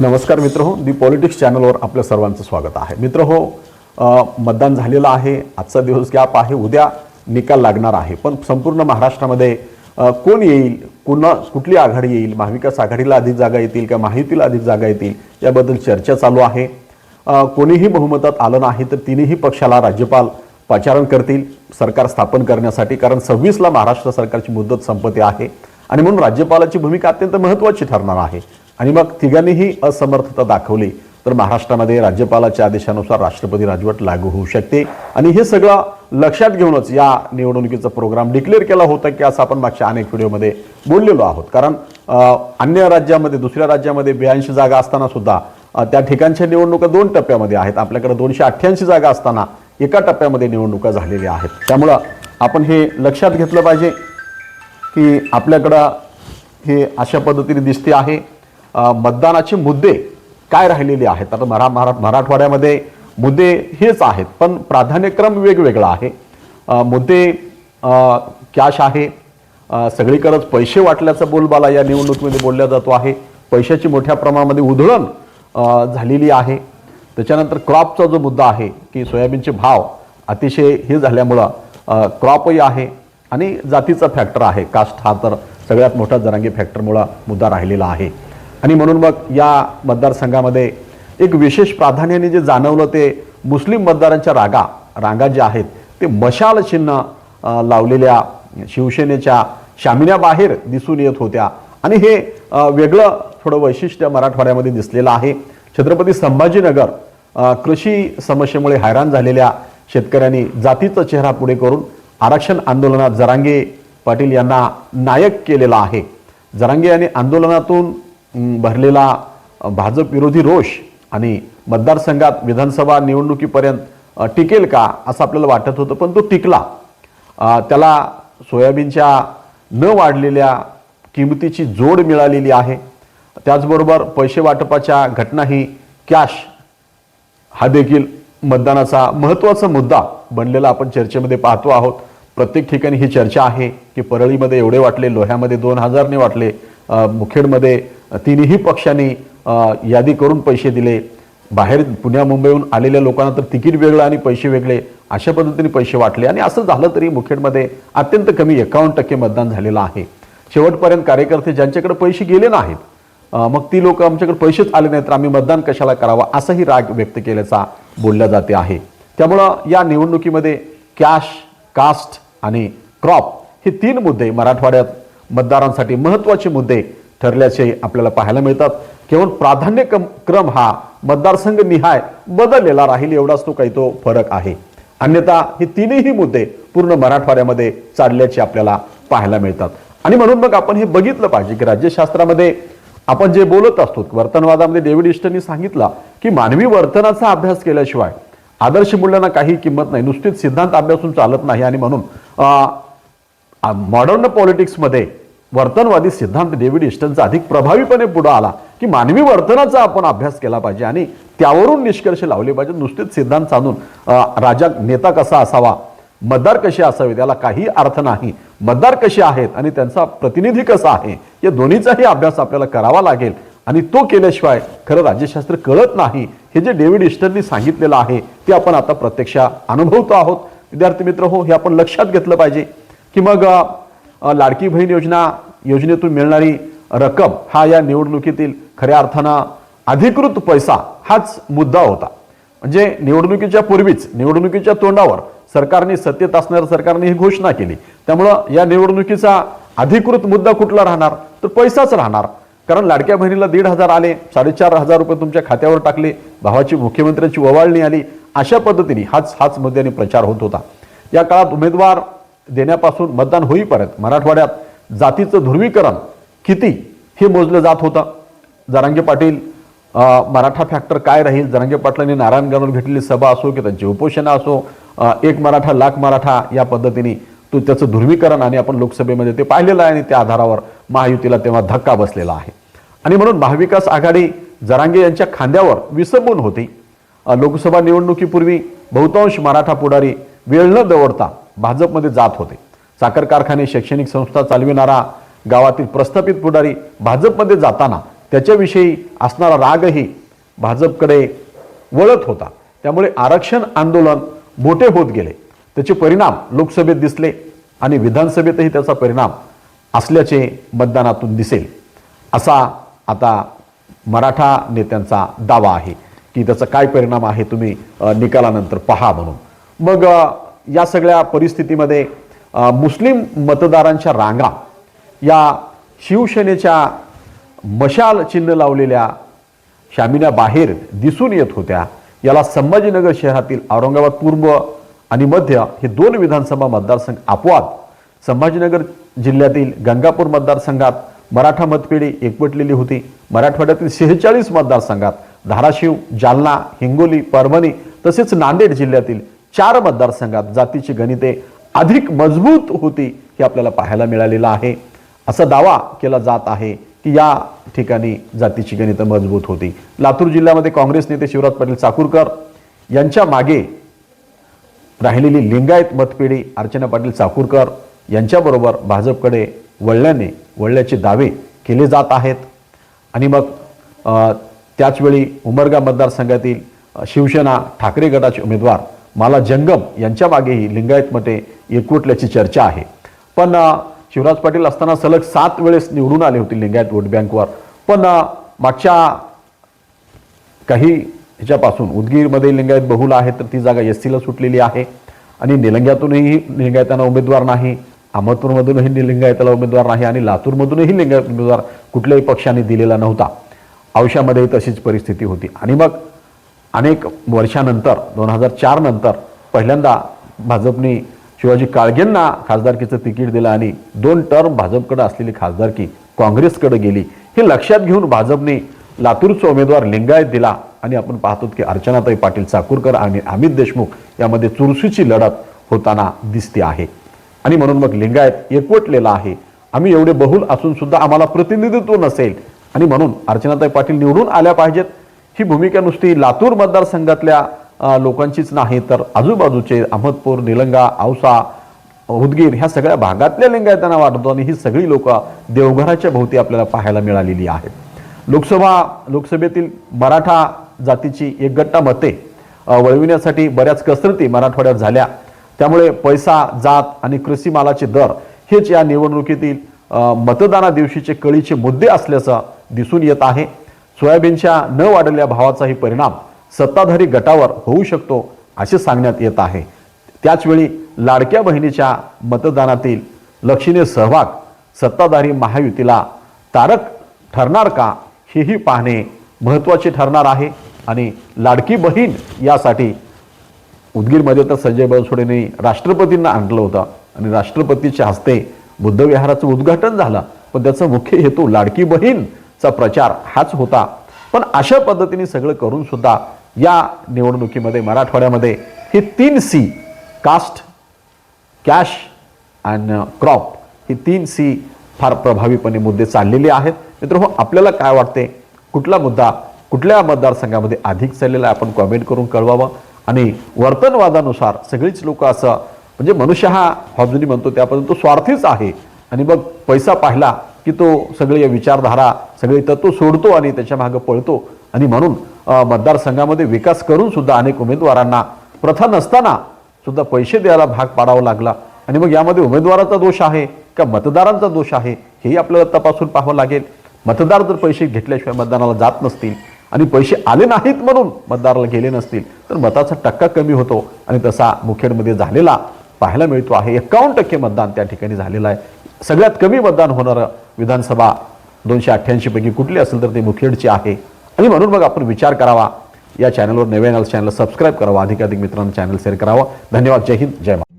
नमस्कार मित्र हो दी पॉलिटिक्स चॅनलवर आपल्या सर्वांचं स्वागत आहे. मित्र हो मतदान झालेलं आहे आजचा दिवस गॅप आहे उद्या निकाल लागणार आहे. पण संपूर्ण महाराष्ट्रामध्ये कोण येईल कुणा कुठली आघाडी येईल महाविकास आघाडीला अधिक जागा येतील का माहितीला अधिक जागा येतील याबद्दल चर्चा चालू आहे. कोणीही बहुमतात आलं नाही तर तिन्ही पक्षाला राज्यपाल पाचारण करतील सरकार स्थापन करण्यासाठी कारण सव्वीसला महाराष्ट्र सरकारची मुदत संपत्ती आहे. आणि म्हणून राज्यपालाची भूमिका अत्यंत महत्त्वाची ठरणार आहे. आणि मग तिघांनीही असमर्थता दाखवली. तर महाराष्ट्रामध्ये राज्यपालाच्या आदेशानुसार राष्ट्रपती राजवट लागू होऊ शकते. आणि हे सगळं लक्षात घेऊनच या निवडणुकीचा प्रोग्राम डिक्लेअर केला होता की असं आपण मागच्या अनेक व्हिडिओमध्ये बोललेलो आहोत. कारण अन्य राज्यामध्ये दुसऱ्या राज्यामध्ये ब्याऐंशी जागा असताना सुद्धा त्या ठिकाणच्या निवडणुका दोन टप्प्यामध्ये आहेत. आपल्याकडे दोनशे अठ्ठ्याऐंशी जागा असताना एका टप्प्यामध्ये निवडणुका झालेल्या आहेत. त्यामुळं आपण हे लक्षात घेतलं पाहिजे की आपल्याकडं हे अशा पद्धतीने दिसते आहे. मतदानाचे मुद्दे काय राहिलेले आहेत? आता मरा मरा मराठवाड्यामध्ये मुद्दे हेच आहेत पण प्राधान्यक्रम वेगवेगळा आहे. मुद्दे कॅश आहे. सगळीकडंच पैसे वाटल्याचा बोलबाला या निवडणुकीमध्ये बोलला जातो आहे. पैशाची मोठ्या प्रमाणामध्ये उधळण झालेली आहे. त्याच्यानंतर क्रॉपचा जो मुद्दा आहे की सोयाबीनचे भाव अतिशय हे झाल्यामुळं क्रॉपही आहे आणि जातीचा फॅक्टर आहे. कास्ट हा तर सगळ्यात मोठा जरांगी फॅक्टरमुळं मुद्दा राहिलेला आहे. आणि म्हणून मग या मतदारसंघामध्ये एक विशेष प्राधान्याने जे जाणवलं ते मुस्लिम मतदारांच्या रागा रांगा ज्या आहेत ते मशाल चिन्ह लावलेल्या शिवसेनेच्या शामिन्याबाहेर दिसून येत होत्या. आणि हे वेगळं थोडं वैशिष्ट्य मराठवाड्यामध्ये दिसलेलं आहे. छत्रपती संभाजीनगर कृषी समस्येमुळे हैराण झालेल्या शेतकऱ्यांनी जातीचा चेहरा पुढे करून आरक्षण आंदोलनात जरांगे पाटील यांना नायक केलेला आहे. जरांगे यांनी आंदोलनातून भरलेला भाजप विरोधी रोष आणि मतदारसंघात विधानसभा निवडणुकीपर्यंत टिकेल का असं आपल्याला वाटत होतं पण तो टिकला. त्याला सोयाबीनच्या न वाढलेल्या किमतीची जोड मिळालेली आहे. त्याचबरोबर पैसे वाटपाच्या घटनाही कॅश हा देखील मतदानाचा महत्त्वाचा मुद्दा बनलेला आपण चर्चेमध्ये पाहतो आहोत. प्रत्येक ठिकाणी ही चर्चा आहे की परळीमध्ये एवढे वाटले लोह्यामध्ये दोन हजारने वाटले मुखेडमध्ये तिन्ही पक्षांनी यादी करून पैसे दिले. बाहेर पुण्या मुंबईहून आलेल्या लोकांना तर तिकीट वेगळं आणि पैसे वेगळे अशा पद्धतीने पैसे वाटले. आणि असं झालं तरी मुखेडमध्ये अत्यंत कमी एकावन्न टक्के मतदान झालेलं आहे. शेवटपर्यंत कार्यकर्ते ज्यांच्याकडे पैसे गेले नाहीत मग ती लोक आमच्याकडे पैसेच आले नाहीत तर आम्ही मतदान कशाला करावं असाही राग व्यक्त केल्याचा बोलल्या जाते आहे. त्यामुळं या निवडणुकीमध्ये कॅश कास्ट आणि क्रॉप हे तीन मुद्दे मराठवाड्यात मतदारांसाठी महत्त्वाचे मुद्दे ठरल्याचे आपल्याला पाहायला मिळतात. केवळ प्राधान्य क्रम हा मतदारसंघ निहाय बदललेला राहील एवढाच तो काही तो फरक आहे. अन्यथा हे तीनही मुद्दे पूर्ण मराठवाड्यामध्ये चालल्याचे आपल्याला पाहायला मिळतात. आणि म्हणून मग आपण हे बघितलं पाहिजे की राज्यशास्त्रामध्ये आपण जे बोलत असतो वर्तनवादामध्ये डेव्हिड इस्टननी सांगितलं की मानवी वर्तनाचा अभ्यास केल्याशिवाय आदर्श मूल्यांना काही किंमत नाही नुसतीच सिद्धांत अभ्यासून चालत नाही. आणि म्हणून मॉडर्न पॉलिटिक्समध्ये वर्तनवादी सिद्धांत डेव्हिड इस्टनचा अधिक प्रभावीपणे पुढे आला की मानवी वर्तनाचा आपण अभ्यास केला पाहिजे आणि त्यावरून निष्कर्ष लावले पाहिजे. नुसतेच सिद्धांत साधून राजा नेता कसा असावा मतदार कसे असावे त्याला काही अर्थ नाही. मतदार कसे आहेत आणि त्यांचा प्रतिनिधी कसा आहे या दोन्हीचाही अभ्यास आपल्याला करावा लागेल. आणि तो केल्याशिवाय खरं राज्यशास्त्र कळत नाही. हे जे डेव्हिड इस्टननी सांगितलेलं आहे ते आपण आता प्रत्यक्ष अनुभवतो आहोत. विद्यार्थी मित्र हो हे आपण लक्षात घेतलं पाहिजे की मग लाडकी बहीण योजना योजनेतून मिळणारी रक्कम हा या निवडणुकीतील खऱ्या अर्थानं अधिकृत पैसा हाच मुद्दा होता. म्हणजे निवडणुकीच्या पूर्वीच निवडणुकीच्या तोंडावर सरकारने सत्तेत असणाऱ्या सरकारने ही घोषणा केली. त्यामुळं या निवडणुकीचा अधिकृत मुद्दा कुठला राहणार? तर पैसाच राहणार. कारण लाडक्या बहिणीला दीड हजार आले साडेचार हजार रुपये तुमच्या खात्यावर टाकले भावाची मुख्यमंत्र्यांची ओवाळणी आली अशा पद्धतीने हाच हाच मुद्द्याने प्रचार होत होता. या काळात उमेदवार देण्यापासून मतदान होईपर्यंत मराठवाड्यात जातीचं ध्रुवीकरण किती हे मोजलं जात होतं. जरांगे पाटील मराठा फॅक्टर काय राहील? जरांगे पाटलांनी नारायणगाववर घेतलेली सभा असो की त्यांची उपोषणं असो एक मराठा लाख मराठा या पद्धतीने तो त्याचं ध्रुवीकरण आणि आपण लोकसभेमध्ये ते पाहिलेलं आहे आणि त्या आधारावर महायुतीला तेव्हा धक्का बसलेला आहे. आणि म्हणून महाविकास आघाडी जरांगे यांच्या खांद्यावर विसंबून होती. लोकसभा निवडणुकीपूर्वी बहुतांश मराठा पुढारी वेळ न दवडता भाजपमध्ये जात होते. साखर कारखाने शैक्षणिक संस्था चालविणारा गावातील प्रस्थापित पुढारी भाजपमध्ये जाताना त्याच्याविषयी असणारा रागही भाजपकडे वळत होता. त्यामुळे आरक्षण आंदोलन मोठे होत गेले. त्याचे परिणाम लोकसभेत दिसले आणि विधानसभेतही त्याचा परिणाम असल्याचे मतदानातून दिसेल. असा आता मराठा नेत्यांचा दावा आहे की त्याचा काय परिणाम आहे तुम्ही निकालानंतर पहा म्हणून. मग या सगळ्या परिस्थितीमध्ये मुस्लिम मतदारांच्या रांगा या शिवसेनेच्या मशाल चिन्ह लावलेल्या शामिनाबाहेर दिसून येत होत्या. याला संभाजीनगर शहरातील औरंगाबाद पूर्व आणि मध्य हे दोन विधानसभा मतदारसंघ अपवाद. संभाजीनगर जिल्ह्यातील गंगापूर मतदारसंघात मराठा मतपेढी एकवटलेली होती. मराठवाड्यातील शेहेचाळीस मतदारसंघात धाराशिव जालना हिंगोली परभणी तसेच नांदेड जिल्ह्यातील चार मतदारसंघात जातीची गणिते अधिक मजबूत होती हे आपल्याला पाहायला मिळालेलं आहे. असा दावा केला जात आहे की या ठिकाणी जातीची गणितं मजबूत होती. लातूर जिल्ह्यामध्ये काँग्रेस नेते शिवराज पाटील चाकूरकर यांच्या मागे राहिलेली लिंगायत मतपेढी अर्चना पाटील चाकूरकर यांच्याबरोबर भाजपकडे वळल्याने वळल्याचे दावे केले जात आहेत. आणि मग त्याचवेळी उमरगा मतदारसंघातील शिवसेना ठाकरे गटाचे उमेदवार माला जंगम यांच्या मागेही लिंगायत मते एकवटल्याची चर्चा आहे. पण शिवराज पाटील असताना सलग सात वेळेस निवडून आले होते लिंगायत वोट बँकवर. पण मागच्या काही ह्याच्यापासून उदगीरमध्ये लिंगायत बहुल आहे तर ती जागा एस सीला सुटलेली आहे. आणि निलंग्यातूनही लिंगायतांना उमेदवार नाही अहमदपूरमधूनही निलिंगायताला उमेदवार नाही आणि लातूरमधूनही लिंगायत उमेदवार कुठल्याही पक्षाने दिलेला नव्हता. औशामध्येही तशीच परिस्थिती होती. आणि मग अनेक वर्षानंतर दोन हजार चार नंतर पहिल्यांदा भाजपने शिवाजी काळगेंना खासदारकीचं तिकीट दिलं आणि दोन टर्म भाजपकडे असलेली खासदारकी काँग्रेसकडे गेली. हे लक्षात घेऊन भाजपने लातूरचा उमेदवार लिंगायत दिला आणि आपण पाहतो की अर्चनाताई पाटील चाकूरकर आणि अमित देशमुख यामध्ये चुरशीची लढत होताना दिसते आहे. आणि म्हणून मग लिंगायत एकवटलेला आहे. आम्ही एवढे बहुल असून सुद्धा आम्हाला प्रतिनिधित्व नसेल. आणि म्हणून अर्चनाताई पाटील निवडून आल्या पाहिजेत. ही भूमिका नुसती लातूर मतदारसंघातल्या लोकांचीच नाही तर आजूबाजूचे अहमदपूर निलंगा औसा उदगीर ह्या सगळ्या भागातल्या लिंगायतांना वाटतो आणि ही सगळी लोक देवघराच्या भोवती आपल्याला पाहायला मिळालेली आहेत. लोकसभा लोकसभेतील मराठा जातीची एक गट्टा मते वळविण्यासाठी बऱ्याच कसरती मराठवाड्यात झाल्या. त्यामुळे पैसा जात आणि कृषी मालाचे दर हेच या निवडणुकीतील मतदाना दिवशीचे कळीचे मुद्दे असल्याचं दिसून येत आहे. सोयाबीनच्या न वाढलेल्या भावाचाही परिणाम सत्ताधारी गटावर होऊ शकतो असे सांगण्यात येत आहे. त्याचवेळी लाडक्या बहिणीच्या मतदानातील लक्षणीय सहभाग सत्ताधारी महायुतीला तारक ठरणार का हेही पाहणे महत्त्वाचे ठरणार आहे. आणि लाडकी बहीण यासाठी उदगीरमध्ये तर संजय बनसोडेने राष्ट्रपतींना आणलं होतं. आणि राष्ट्रपतीच्या हस्ते बुद्धविहाराचं उद्घाटन झालं. पण त्याचा मुख्य हेतू लाडकी बहीण चा प्रचार हाच होता. पण अशा पद्धतीने सगळं करून सुद्धा या निवडणुकीमध्ये मराठवाड्यामध्ये हे तीन C caste cash and crop ही तीन सी फार प्रभावीपणे मुद्दे चाललेले आहेत. मित्र हो आपल्याला काय वाटते? कुठला मुद्दा कुठल्या मतदारसंघामध्ये अधिक चाललेला आहे? आपण कॉमेंट करून कळवावं. आणि वर्तनवादानुसार सगळीच लोक असं म्हणजे मनुष्य हा हॉबजुनी म्हणतो त्यापर्यंत तो स्वार्थीच आहे. आणि मग पैसा पाहिला की तो सगळी विचारधारा सगळी तत्व सोडतो आणि त्याच्या मागं पळतो. आणि म्हणून मतदारसंघामध्ये विकास करून सुद्धा अनेक उमेदवारांना प्रथा नसताना सुद्धा पैसे द्यायला भाग पाडावा लागला. आणि मग यामध्ये उमेदवाराचा दोष आहे का मतदारांचा दोष आहे हेही आपल्याला तपासून पाहावं लागेल. मतदार जर पैसे घेतल्याशिवाय मतदानाला जात नसतील आणि पैसे आले नाहीत म्हणून मतदाराला गेले नसतील तर मताचा टक्का कमी होतो. आणि तसा मुखेडमध्ये झालेला पाहायला मिळतो आहे. एकावन्न टक्के मतदान त्या ठिकाणी झालेलं आहे. सगळ्यात कमी मतदान होणारं विधानसभा दोनशे अठ्ठ्याऐंशी पैकी कुठली असेल तर ते मुखेडची आहे. आणि म्हणून मग आपण विचार करावा. या चॅनलवर नव्या चॅनल सबस्क्राईब करावा. अधिकाधिक मित्रांना चॅनल शेअर करावा. धन्यवाद. जय हिंद. जय महाराज